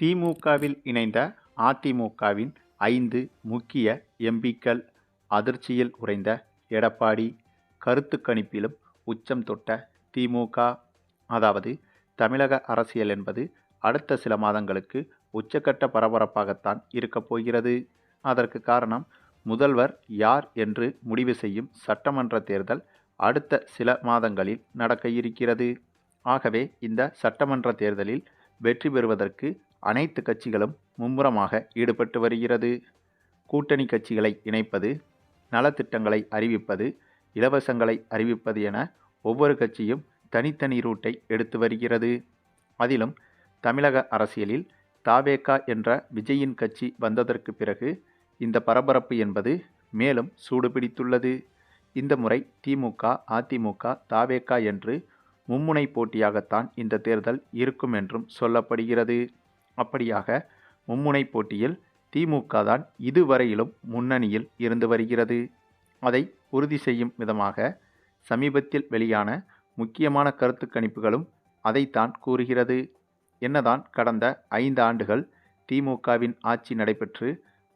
திமுகவில் இணைந்த அதிமுகவின் ஐந்து முக்கிய எம்பிக்கள் அதிர்ச்சியில் உறைந்த எடப்பாடி கருத்து கணிப்பிலும் உச்சம் தொட்ட திமுக அதாவது தமிழக அரசியல் என்பது அடுத்த சில மாதங்களுக்கு உச்சக்கட்ட பரபரப்பாகத்தான் இருக்கப் போகிறது. அதற்கு காரணம் முதல்வர் யார் என்று முடிவு செய்யும் சட்டமன்ற தேர்தல் அடுத்த சில மாதங்களில் நடக்க இருக்கிறது. ஆகவே இந்த சட்டமன்ற தேர்தலில் வெற்றி பெறுவதற்கு அனைத்து கட்சிகளும் மும்முரமாக ஈடுபட்டு வருகிறது. கூட்டணி கட்சிகளை இணைப்பது நலத்திட்டங்களை அறிவிப்பது இலவசங்களை அறிவிப்பது என ஒவ்வொரு கட்சியும் தனித்தனி ரூட்டை எடுத்து வருகிறது. அதிலும் தமிழக அரசியலில் தாவேகா என்ற விஜயின் கட்சி வந்ததற்கு பிறகு இந்த பரபரப்பு என்பது மேலும் சூடுபிடித்துள்ளது. இந்த முறை திமுக அதிமுக தாவேகா என்று மும்முனை போட்டியாகத்தான் இந்த தேர்தல் இருக்கும் என்றும் சொல்லப்படுகிறது. அப்படியாக மும்முனை போட்டியில் திமுக தான் இதுவரையிலும் முன்னணியில் இருந்து வருகிறது. அதை உறுதி செய்யும் விதமாக சமீபத்தில் வெளியான முக்கியமான கருத்து கணிப்புகளும் அதைத்தான் கூறுகிறது. என்னதான் கடந்த ஐந்து ஆண்டுகள் திமுகவின் ஆட்சி நடைபெற்று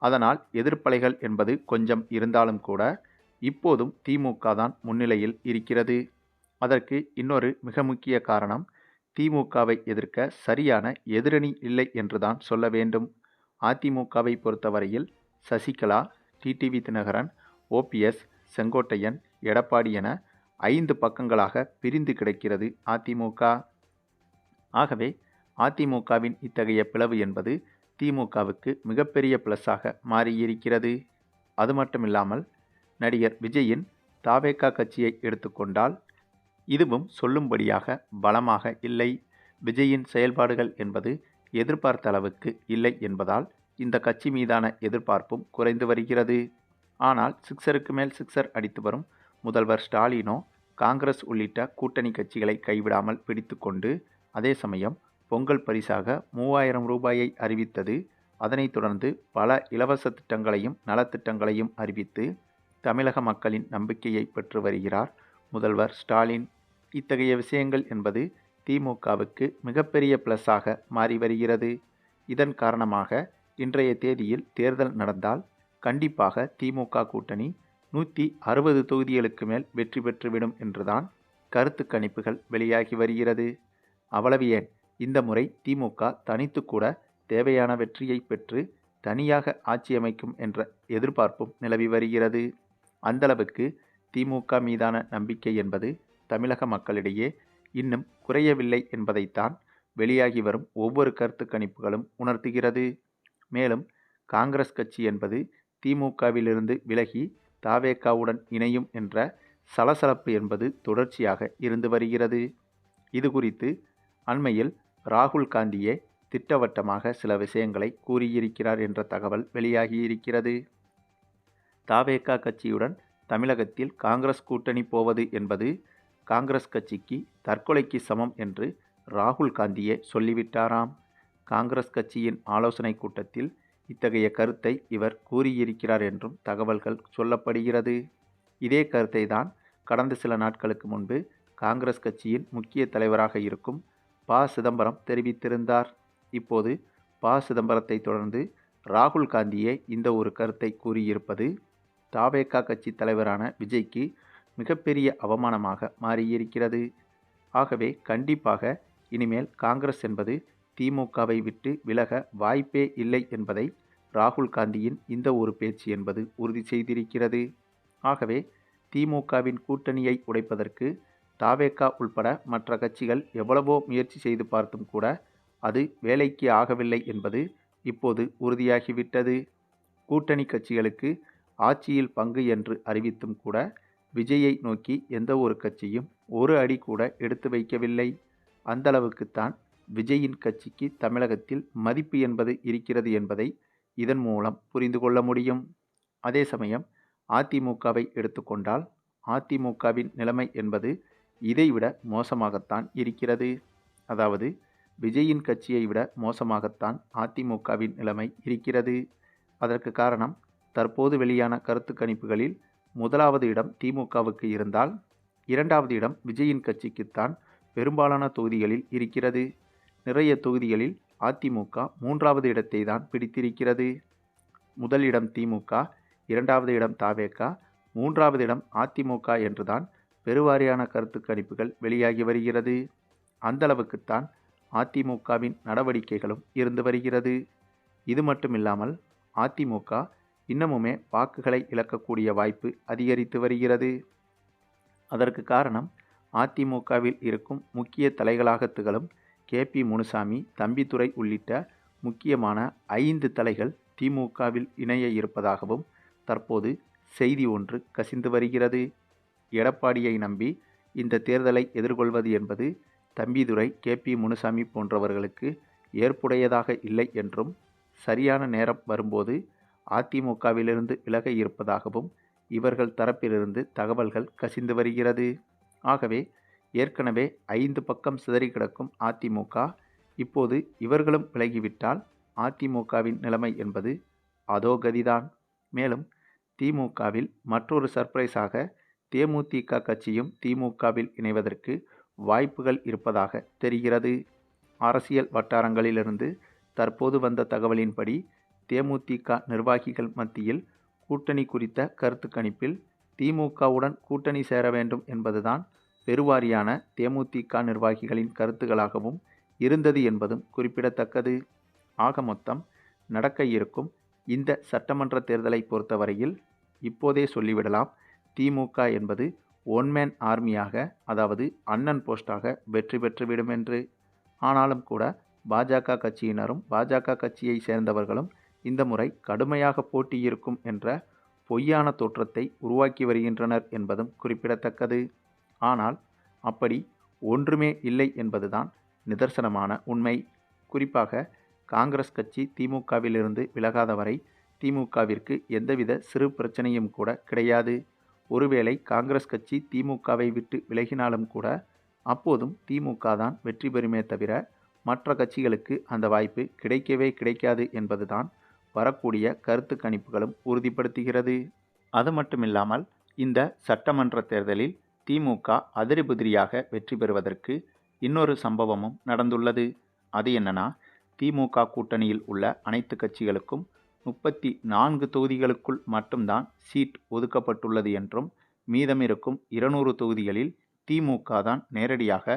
அதனால் எதிர்ப்பலைகள் என்பது கொஞ்சம் இருந்தாலும் கூட இப்போதும் திமுக தான் முன்னிலையில் இருக்கிறது. அதற்கு இன்னொரு மிக முக்கிய காரணம் திமுகவை எதிர்க்க சரியான எதிரணி இல்லை என்றுதான் சொல்ல வேண்டும். அதிமுகவை பொறுத்தவரையில் சசிகலா டிடிவி தினகரன் ஓபிஎஸ் செங்கோட்டையன் எடப்பாடி என ஐந்து பக்கங்களாக பிரிந்து கிடக்கிறது அதிமுக ஆகவே அதிமுகவின் இத்தகைய பிளவு என்பது திமுகவுக்கு மிகப்பெரிய பிளஸாக மாறியிருக்கிறது. அது மட்டுமில்லாமல் நடிகர் விஜயின் தாவேகா கட்சியை எடுத்துக்கொண்டால் இதுவும் சொல்லும்படியாக பலமாக இல்லை. விஜயின் செயல்பாடுகள் என்பது எதிர்பார்த்த அளவுக்கு இல்லை என்பதால் இந்த கட்சி மீதான எதிர்பார்ப்பும் குறைந்து வருகிறது. ஆனால் சிக்ஸருக்கு மேல் சிக்ஸர் அடித்து வரும் முதல்வர் ஸ்டாலினோ காங்கிரஸ் உள்ளிட்ட கூட்டணி கட்சிகளை கைவிடாமல் பிடித்துக்கொண்டு அதே சமயம் பொங்கல் பரிசாக மூவாயிரம் ரூபாயை அறிவித்தது. அதனைத் தொடர்ந்து பல இலவச திட்டங்களையும் நலத்திட்டங்களையும் அறிவித்து தமிழக மக்களின் நம்பிக்கையை பெற்று வருகிறார் முதல்வர் ஸ்டாலின். இத்தகைய விஷயங்கள் என்பது திமுகவுக்கு மிகப்பெரிய பிளஸாக மாறி வருகிறது. இதன் காரணமாக இன்றைய தேதியில் தேர்தல் நடந்தால் கண்டிப்பாக திமுக கூட்டணி நூற்றி அறுபது தொகுதிகளுக்கு மேல் வெற்றி பெற்றுவிடும் என்றுதான் கருத்து கணிப்புகள் வெளியாகி வருகிறது. அவ்வளவு ஏன்? இந்த முறை திமுக தனித்து கூட தேவையான வெற்றியை பெற்று தனியாக ஆட்சி அமைக்கும் என்ற எதிர்பார்ப்பும் நிலவி வருகிறது. அந்தளவுக்கு திமுக மீதான நம்பிக்கை என்பது தமிழக மக்களிடையே இன்னும் குறையவில்லை என்பதைத்தான் வெளியாகி வரும் ஒவ்வொரு கருத்து கணிப்புகளும் உணர்த்துகிறது. மேலும் காங்கிரஸ் கட்சி என்பது திமுகவிலிருந்து விலகி தாவேக்காவுடன் இணையும் என்ற சலசலப்பு என்பது தொடர்ச்சியாக இருந்து வருகிறது. இது குறித்து அண்மையில் ராகுல் காந்தியே திட்டவட்டமாக சில விஷயங்களை கூறியிருக்கிறார் என்ற தகவல் வெளியாகியிருக்கிறது தாவேக்கா கட்சியுடன் தமிழகத்தில் காங்கிரஸ் கூட்டணி போவது என்பது காங்கிரஸ் கட்சிக்கு தற்கொலைக்கு சமம் என்று ராகுல் காந்தியே சொல்லிவிட்டாராம். காங்கிரஸ் கட்சியின் ஆலோசனை கூட்டத்தில் இத்தகைய கருத்தை இவர் கூறியிருக்கிறார் என்றும் தகவல்கள் சொல்லப்படுகிறது. இதே கருத்தை தான் கடந்த சில நாட்களுக்கு முன்பு காங்கிரஸ் கட்சியின் முக்கிய தலைவராக இருக்கும் ப. சிதம்பரம் தெரிவித்திருந்தார். இப்போது ப. சிதம்பரத்தை தொடர்ந்து ராகுல் காந்தியே இந்த ஒரு கருத்தை கூறியிருப்பது தாவேகா கட்சி தலைவரான விஜய்க்கு மிகப்பெரிய அவமானமாக மாறியிருக்கிறது. ஆகவே கண்டிப்பாக இனிமேல் காங்கிரஸ் என்பது திமுகவை விட்டு விலக வாய்ப்பே இல்லை என்பதை ராகுல் காந்தியின் இந்த ஒரு பேச்சு என்பது உறுதி செய்திருக்கிறது. ஆகவே திமுகவின் கூட்டணியை உடைப்பதற்கு தாவேக்கா உள்பட மற்ற கட்சிகள் எவ்வளவோ முயற்சி செய்து பார்த்தும் கூட அது வேலைக்கு ஆகவில்லை என்பது இப்போது உறுதியாகிவிட்டது. கூட்டணி கட்சிகளுக்கு ஆட்சியில் பங்கு என்று அறிவித்தும் கூட விஜயை நோக்கி எந்த ஒரு கட்சியும் ஒரு அடி கூட எடுத்து வைக்கவில்லை. அந்தளவுக்குத்தான் விஜயின் கட்சிக்கு தமிழகத்தில் மதிப்பு என்பது இருக்கிறது என்பதை இதன் மூலம் புரிந்து கொள்ள முடியும். அதே சமயம் அதிமுகவை எடுத்துக்கொண்டால் அதிமுகவின் நிலைமை என்பது இதைவிட மோசமாகத்தான் இருக்கிறது. அதாவது விஜயின் கட்சியை விட மோசமாகத்தான் அதிமுகவின் நிலைமை இருக்கிறது. அதற்கு காரணம் தற்போது வெளியான கருத்து கணிப்புகளில் முதலாவது இடம் திமுகவுக்கு இருந்தால் இரண்டாவது இடம் விஜயின் கட்சிக்குத்தான் பெரும்பாலான தொகுதிகளில் இருக்கிறது. நிறைய தொகுதிகளில் அதிமுக மூன்றாவது இடத்தை தான் பிடித்திருக்கிறது. முதல் இடம் திமுக இரண்டாவது இடம் தாவேகா மூன்றாவது இடம் அதிமுக என்றுதான் பெருவாரியான கருத்து கணிப்புகள் வெளியாகி வருகிறது. அந்தளவுக்குத்தான் அதிமுகவின் நடவடிக்கைகளும் இருந்து வருகிறது. இது மட்டுமில்லாமல் அதிமுக இன்னமுமே வாக்குகளை இழக்கக்கூடிய வாய்ப்பு அதிகரித்து வருகிறது. அதற்கு காரணம் அதிமுகவில் இருக்கும் முக்கிய தலைகளாக திகழும் கே. பி. முனுசாமி தம்பித்துறை உள்ளிட்ட முக்கியமான ஐந்து தலைகள் திமுகவில் இணைய இருப்பதாகவும் தற்போது செய்தி ஒன்று கசிந்து வருகிறது. எடப்பாடியை நம்பி இந்த தேர்தலை எதிர்கொள்வது என்பது தம்பிதுரை கே. பி. முனுசாமி போன்றவர்களுக்கு ஏற்புடையதாக இல்லை என்றும் சரியான நேரம் வரும்போது அதிமுகவிலிருந்து விலக இருப்பதாகவும் இவர்கள் தரப்பிலிருந்து தகவல்கள் கசிந்து வருகிறது. ஆகவே ஏற்கனவே ஐந்து பக்கம் சிதறி கிடக்கும் அதிமுக இப்போது இவர்களும் விலகிவிட்டால் அதிமுகவின் நிலைமை என்பது அதோ கதிதான். மேலும் திமுகவில் மற்றொரு சர்ப்ரைஸாக தேமுதிக கட்சியும் திமுகவில் இணைவதற்கு வாய்ப்புகள் இருப்பதாக தெரிகிறது. அரசியல் வட்டாரங்களிலிருந்து தற்போது வந்த தகவலின்படி தேமுதிக நிர்வாகிகள் மத்தியில் கூட்டணி குறித்த கருத்து கணிப்பில் திமுகவுடன் கூட்டணி சேர வேண்டும் என்பதுதான் பெருவாரியான தேமுதிக நிர்வாகிகளின் கருத்துகளாகவும் இருந்தது என்பதும் குறிப்பிடத்தக்கது. ஆக மொத்தம் நடக்க இருக்கும் இந்த சட்டமன்ற தேர்தலை பொறுத்தவரையில் இப்போதே சொல்லிவிடலாம் திமுக என்பது ஒன்மேன் ஆர்மியாக அதாவது அண்ணன் போஸ்டாக வெற்றி பெற்றுவிடும் என்று. ஆனாலும் கூட பாஜக கட்சியினரும் பாஜக கட்சியை சேர்ந்தவர்களும் இந்த முறை கடுமையாக போட்டியிருக்கும் என்ற பொய்யான தோற்றத்தை உருவாக்கி வருகின்றனர் என்பதும் குறிப்பிடத்தக்கது. ஆனால் அப்படி ஒன்றுமே இல்லை என்பதுதான் நிதர்சனமான உண்மை. குறிப்பாக காங்கிரஸ் கட்சி திமுகவிலிருந்து விலகாத வரை திமுகவிற்கு எந்தவித சிறு பிரச்சனையும் கூட கிடையாது. ஒருவேளை காங்கிரஸ் கட்சி திமுகவை விட்டு விலகினாலும் கூட அப்போதும் திமுக தான் வெற்றி பெறுமே தவிர மற்ற கட்சிகளுக்கு அந்த வாய்ப்பு கிடைக்கவே கிடைக்காது என்பதுதான் வரக்கூடிய கருத்து கணிப்புகளும் உறுதிப்படுத்துகிறது. அது மட்டுமில்லாமல் இந்த சட்டமன்ற தேர்தலில் திமுக அதிரிபுதிரியாக வெற்றி பெறுவதற்கு இன்னொரு சம்பவமும் நடந்துள்ளது. அது என்னன்னா திமுக கூட்டணியில் உள்ள அனைத்து கட்சிகளுக்கும் முப்பத்தி நான்கு தொகுதிகளுக்குள் மட்டும்தான் சீட் ஒதுக்கப்பட்டுள்ளது என்றும் மீதமிருக்கும் இருநூறு தொகுதிகளில் திமுக தான் நேரடியாக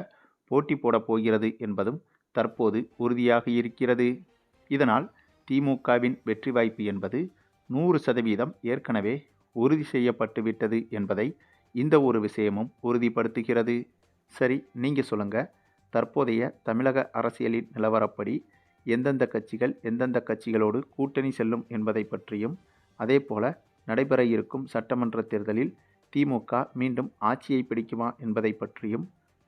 போட்டி போடப் போகிறது என்பதும் தற்போது உறுதியாக இருக்கிறது இதனால் திமுகவின் வெற்றி வாய்ப்பு என்பது நூறு சதவீதம் ஏற்கனவே உறுதி செய்யப்பட்டுவிட்டது என்பதை இந்த ஒரு விஷயமும் உறுதிப்படுத்துகிறது. சரி நீங்கள் சொல்லுங்கள் தற்போதைய தமிழக அரசியலின் நிலவரப்படி எந்தெந்த கட்சிகள் எந்தெந்த கட்சிகளோடு கூட்டணி செல்லும் என்பதை பற்றியும் அதே போல நடைபெற இருக்கும் சட்டமன்ற தேர்தலில் திமுக மீண்டும் ஆட்சியை பிடிக்குமா என்பதை பற்றியும்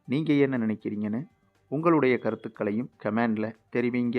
நீங்கள் என்ன நினைக்கிறீங்கன்னு உங்களுடைய கருத்துக்களையும் கமெண்டில் தெரிவிங்க.